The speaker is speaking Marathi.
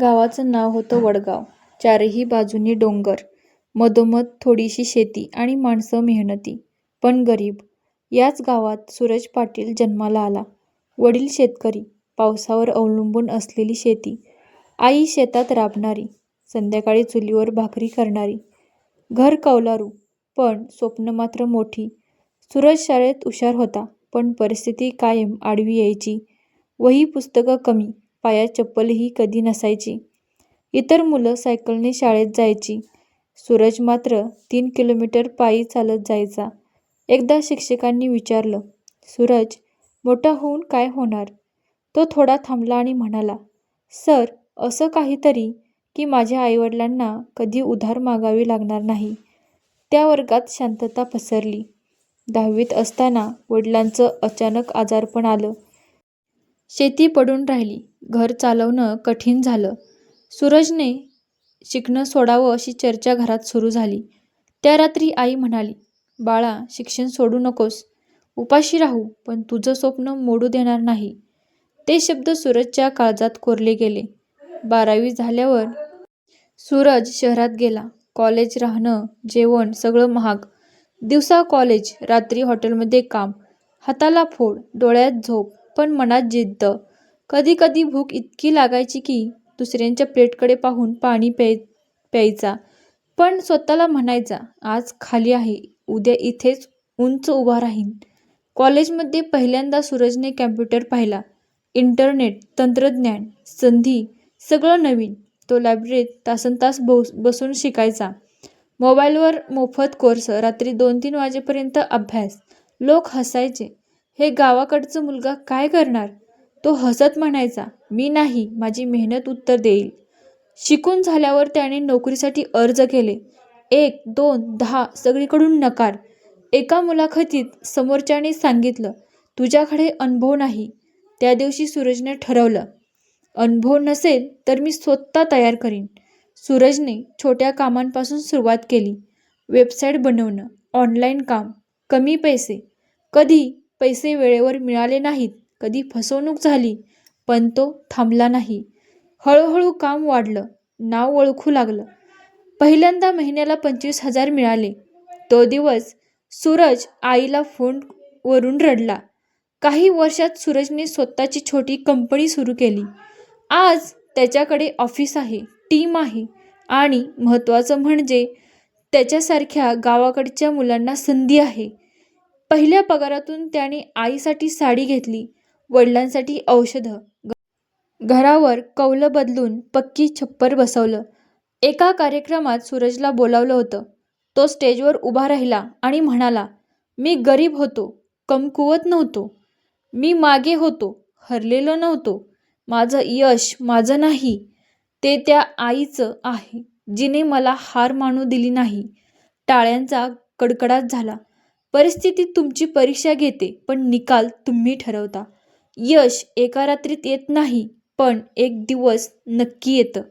गावाचं नाव होतं वडगाव. चारही बाजूनी डोंगर, मधोमध थोडीशी शेती आणि माणसं मेहनती, पण गरीब. याच गावात सूरज पाटील जन्माला आला. वडील शेतकरी. पावसावर अवलंबून असलेली शेती. आई शेतात राबणारी, संध्याकाळी चुलीवर भाकरी करणारी. घर कौलारू, पण स्वप्नं मात्र मोठी. सूरज शाळेत हुशार होता, पण परिस्थिती कायम आडवी यायची. वही पुस्तकं कमी, पायात चप्पलही कधी नसायची. इतर मुलं सायकलने शाळेत जायची. सूरज मात्र तीन किलोमीटर पायी चालत जायचा. एकदा शिक्षकांनी विचारलं, सूरज, मोठा होऊन काय होणार? तो थोडा थांबला आणि म्हणाला, सर, असं काहीतरी की माझ्या आईवडिलांना कधी उधार मागावी लागणार नाही. त्या वर्गात शांतता पसरली. दहावीत असताना वडिलांचं अचानक आजारपण आलं. शेती पडून राहिली. घर चालवणं कठीण झालं. सूरजने शिकणं सोडावं अशी चर्चा घरात सुरू झाली. त्या रात्री आई म्हणाली, बाळा, शिक्षण सोडू नकोस. उपाशी राहू, पण तुझं स्वप्न मोडू देणार नाही. ते शब्द सूरजच्या काळजात कोरले गेले. बारावी झाल्यावर सूरज शहरात गेला. कॉलेज, राहणं, जेवण सगळं महाग. दिवसा कॉलेज, रात्री हॉटेलमध्ये काम. हाताला फोड, डोळ्यात झोप, पण मनात जिद्द. कधी कधी भूक इतकी लागायची की दुसऱ्यांच्या प्लेटकडे पाहून पाणी प्यायचा, पण स्वतःला म्हणायचा, आज खाली आहे, उद्या इथेच उंच उभा राहीन. कॉलेजमध्ये पहिल्यांदा सूरजने कॉम्प्युटर पाहिला. इंटरनेट, तंत्रज्ञान, संधी सगळं नवीन. तो लायब्ररीत तासन्तास बसून शिकायचा. मोबाईलवर मोफत कोर्स, रात्री दोन-तीन वाजेपर्यंत अभ्यास. लोक हसायचे, हे गावाकडचं मुलगा काय करणार? तो हसत म्हणायचा, मी नाही, माझी मेहनत उत्तर देईल. शिकून झाल्यावर त्याने नोकरीसाठी अर्ज केले. एक, दोन, दहा, सगळीकडून नकार. एका मुलाखतीत समोरच्याने सांगितलं, तुझ्याकडे अनुभव नाही. त्या दिवशी सूरजने ठरवलं, अनुभव नसेल तर मी स्वतः तयार करीन. सूरजने छोट्या कामांपासून सुरुवात केली. वेबसाईट बनवणं, ऑनलाईन काम, कमी पैसे. कधी पैसे वेळेवर मिळाले नाहीत, कधी फसवणूक झाली, पण तो थांबला नाही. हळूहळू काम वाढलं, नाव ओळखू लागलं. पहिल्यांदा महिन्याला पंचवीस हजार मिळाले. तो दिवस सूरज आईला फोनवरून रडला. काही वर्षात सूरजने स्वतःची छोटी कंपनी सुरू केली. आज त्याच्याकडे ऑफिस आहे, टीम आहे आणि महत्त्वाचं म्हणजे त्याच्यासारख्या गावाकडच्या मुलांना संधी आहे. पहिल्या पगारातून त्याने आईसाठी साडी घेतली, वडिलांसाठी औषधं. घरावर कौलं बदलून पक्की छप्पर बसवलं. एका कार्यक्रमात सूरजला बोलावलं होतं. तो स्टेजवर उभा राहिला आणि म्हणाला, मी गरीब होतो, कमकुवत नव्हतो. मी मागे होतो, हरलेलो नव्हतो. माझं यश माझं नाही, ते त्या आईचं आहे, जिने मला हार मानू दिली नाही. टाळ्यांचा कडकडाट झाला. परिस्थिती तुमची परीक्षा घेते, पण निकाल तुम्ही ठरवता. यश एका रात्रीत येत नाही, पण एक दिवस नक्की येतं.